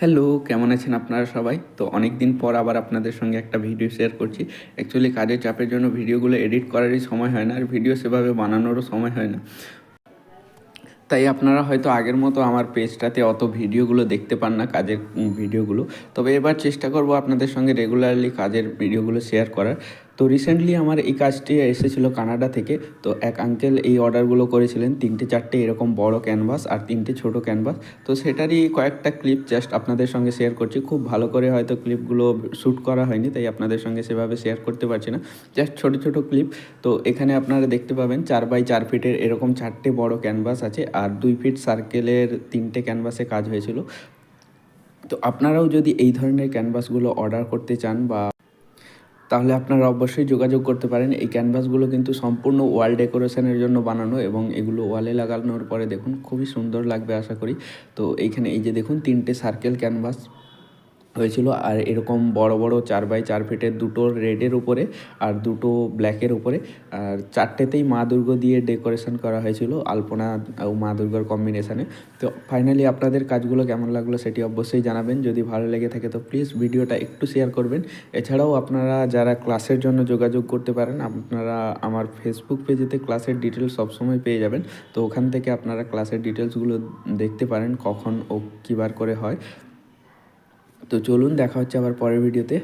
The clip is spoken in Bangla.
হ্যালো কেমন আছেন আপনারা সবাই? তো অনেক দিন পর আবার আপনাদের সঙ্গে একটা ভিডিও শেয়ার করছি। অ্যাকচুয়ালি কাজের চাপের জন্য ভিডিওগুলো এডিট করারই সময় হয় না আর ভিডিও সেভাবে বানানোরও সময় হয় না। তাই আপনারা হয়তো আগের মতো আমার পেজটাতে অত ভিডিওগুলো দেখতে পান না, কাজের ভিডিওগুলো তবে এবার চেষ্টা করব আপনাদের সঙ্গে রেগুলারলি কাজের ভিডিওগুলো শেয়ার করার। তো রিসেন্টলি আমার এই কাজটি এসেছিল কানাডা থেকে। তো এক আঙ্কেল এই অর্ডারগুলো করেছিলেন। তিনটে, চারটে এরকম বড় ক্যানভাস আর তিনটে ছোট ক্যানভাস তো সেটারই কয়েকটা ক্লিপ জাস্ট আপনাদের সঙ্গে শেয়ার করছি। খুব ভালো করে হয়তো ক্লিপগুলো শ্যুট করা হয়নি, তাই আপনাদের সঙ্গে সেভাবে শেয়ার করতে পারছি না। জাস্ট ছোট ছোট ক্লিপ তো এখানে আপনারা দেখতে পাবেন চার বাই চার ফিটের এরকম চারটে বড় ক্যানভাস আছে আর দুই ফিট সার্কেলের তিনটে ক্যানভাসে কাজ হয়েছিল। তো আপনারাও যদি এই ধরনের ক্যানভাসগুলো অর্ডার করতে চান বা তাহলে আপনারা অবশ্যই যোগাযোগ করতে পারেন। এই ক্যানভাসগুলো কিন্তু সম্পূর্ণ ওয়াল ডেকোরেশনের জন্য বানানো এবং এগুলো ওয়ালে লাগানোর পরে দেখুন খুবই সুন্দর লাগবে আশা করি। তো এইখানে এই যে দেখুন তিনটে সার্কেল ক্যানভাস হয়েছিল আর এরকম বড় বড় চার বাই চার ফিটের দুটো রেডের উপরে আর দুটো ব্ল্যাকের উপরে। আর চারটেতেই মা দুর্গ দিয়ে ডেকোরেশন করা হয়েছিল আলপনা ও মা দুর্গার কম্বিনেশানে। তো ফাইনালি আপনাদের কাজগুলো কেমন লাগল সেটি অবশ্যই জানাবেন। যদি ভালো লেগে থাকে তো প্লিজ ভিডিওটা একটু শেয়ার করবেন। এছাড়াও আপনারা যারা ক্লাসের জন্য যোগাযোগ করতে পারেন, আপনারা আমার ফেসবুক পেজেতে ক্লাসের ডিটেলস সবসময় পেয়ে যাবেন। তো ওখান থেকে আপনারা ক্লাসের ডিটেলসগুলো দেখতে পারেন কখন ও কী বার করে হয়। তো চলুন দেখা হচ্ছে আবার পরের ভিডিওতে।